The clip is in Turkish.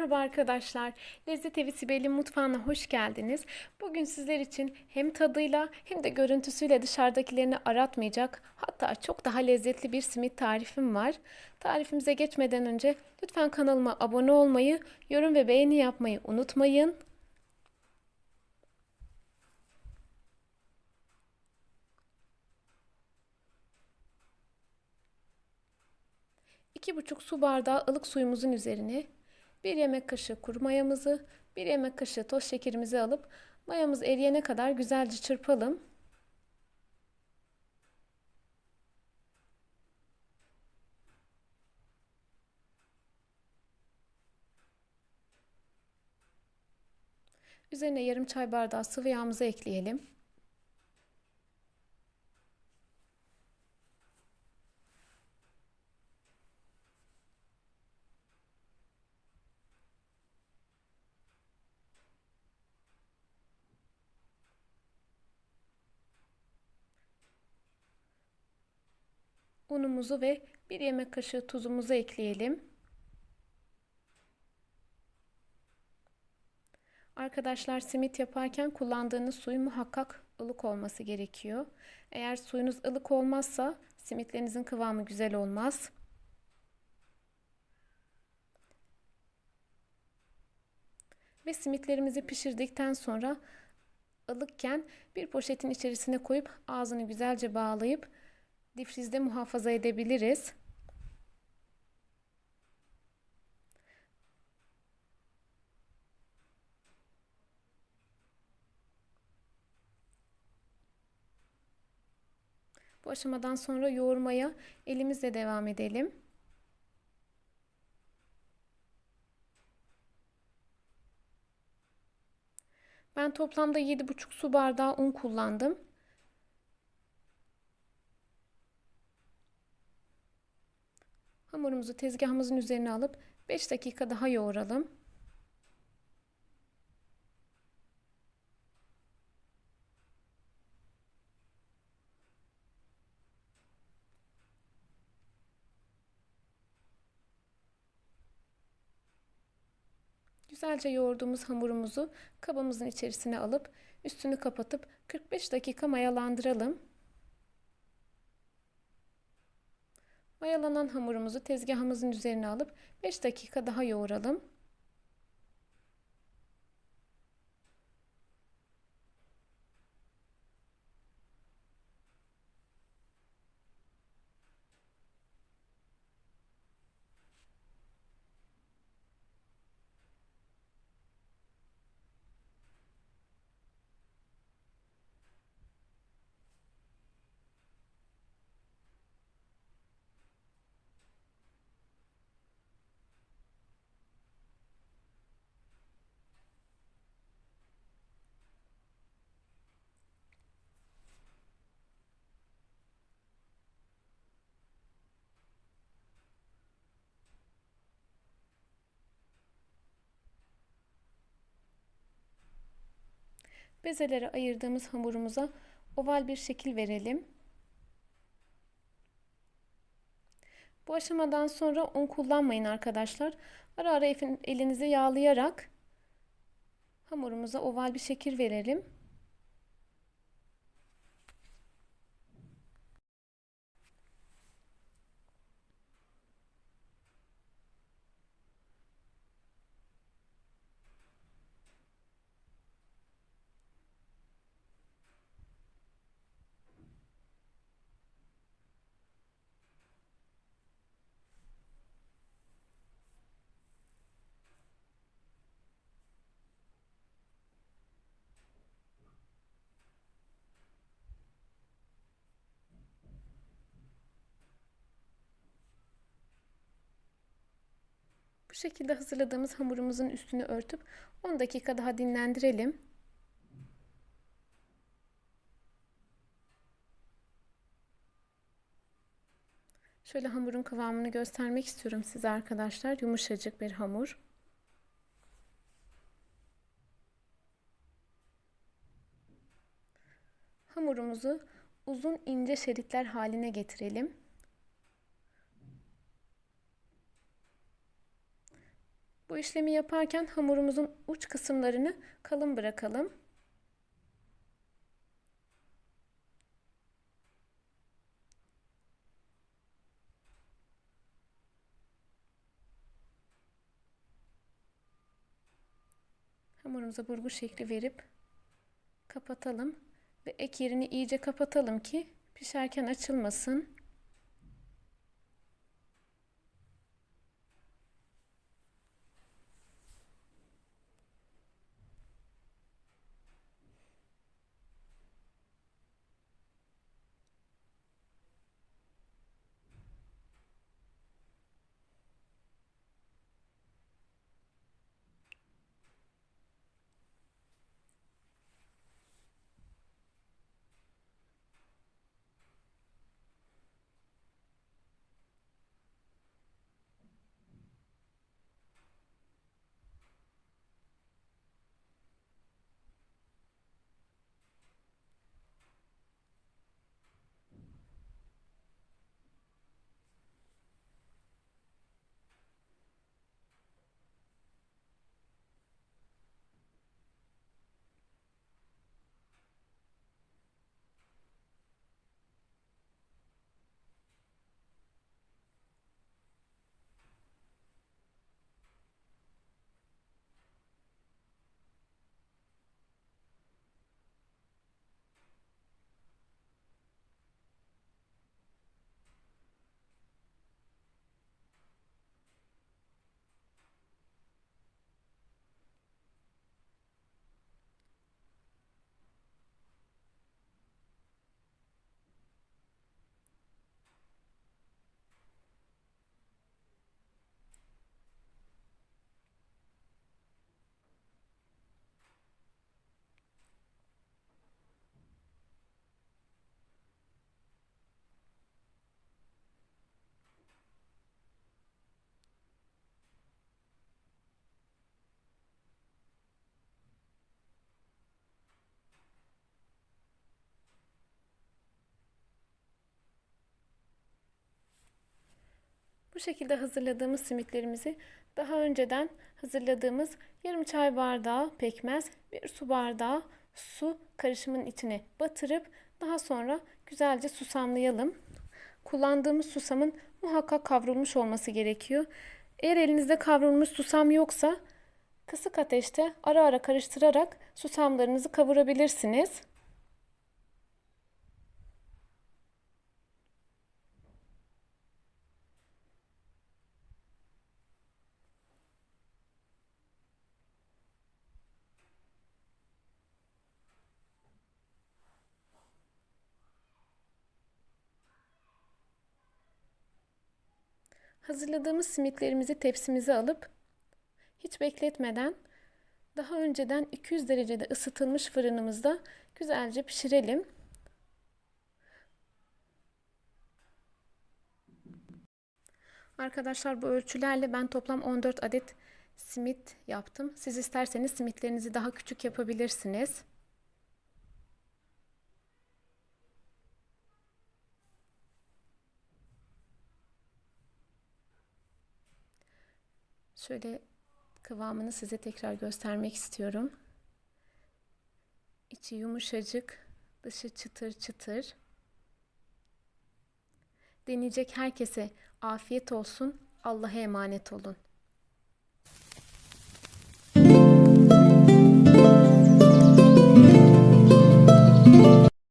Merhaba arkadaşlar. Lezzet Evi Sibel'in mutfağına hoş geldiniz. Bugün sizler için hem tadıyla hem de görüntüsüyle dışarıdakilerini aratmayacak, hatta çok daha lezzetli bir simit tarifim var. Tarifimize geçmeden önce lütfen kanalıma abone olmayı, yorum ve beğeni yapmayı unutmayın. İki buçuk su bardağı ılık suyumuzun üzerine bir yemek kaşığı kuru mayamızı, bir yemek kaşığı toz şekerimizi alıp mayamız eriyene kadar güzelce çırpalım. Üzerine yarım çay bardağı sıvı yağımızı ekleyelim. Unumuzu ve bir yemek kaşığı tuzumuzu ekleyelim. Arkadaşlar simit yaparken kullandığınız suyun muhakkak ılık olması gerekiyor. Eğer suyunuz ılık olmazsa simitlerinizin kıvamı güzel olmaz. Ve simitlerimizi pişirdikten sonra ılıkken bir poşetin içerisine koyup ağzını güzelce bağlayıp difrizde muhafaza edebiliriz. Bu aşamadan sonra yoğurmaya elimizle devam edelim. Ben toplamda 7,5 su bardağı un kullandım. Hamurumuzu tezgahımızın üzerine alıp 5 dakika daha yoğuralım. Güzelce yoğurduğumuz hamurumuzu kabımızın içerisine alıp üstünü kapatıp 45 dakika mayalandıralım. Mayalanan hamurumuzu tezgahımızın üzerine alıp 5 dakika daha yoğuralım. Bezelere ayırdığımız hamurumuza oval bir şekil verelim. Bu aşamadan sonra un kullanmayın arkadaşlar. Ara ara elinizi yağlayarak hamurumuza oval bir şekil verelim. Bu şekilde hazırladığımız hamurumuzun üstünü örtüp 10 dakika daha dinlendirelim. Şöyle hamurun kıvamını göstermek istiyorum size arkadaşlar. Yumuşacık bir hamur. Hamurumuzu uzun ince şeritler haline getirelim. Bu işlemi yaparken hamurumuzun uç kısımlarını kalın bırakalım. Hamurumuza burgu şekli verip kapatalım ve ek yerini iyice kapatalım ki pişerken açılmasın. Bu şekilde hazırladığımız simitlerimizi daha önceden hazırladığımız yarım çay bardağı pekmez, bir su bardağı su karışımın içine batırıp daha sonra güzelce susamlayalım. Kullandığımız susamın muhakkak kavrulmuş olması gerekiyor. Eğer elinizde kavrulmuş susam yoksa kısık ateşte ara ara karıştırarak susamlarınızı kavurabilirsiniz. Hazırladığımız simitlerimizi tepsimize alıp hiç bekletmeden daha önceden 200 derecede ısıtılmış fırınımızda güzelce pişirelim. Arkadaşlar bu ölçülerle ben toplam 14 adet simit yaptım. Siz isterseniz simitlerinizi daha küçük yapabilirsiniz. Şöyle kıvamını size tekrar göstermek istiyorum. İçi yumuşacık, dışı çıtır çıtır. Deneyecek herkese afiyet olsun. Allah'a emanet olun.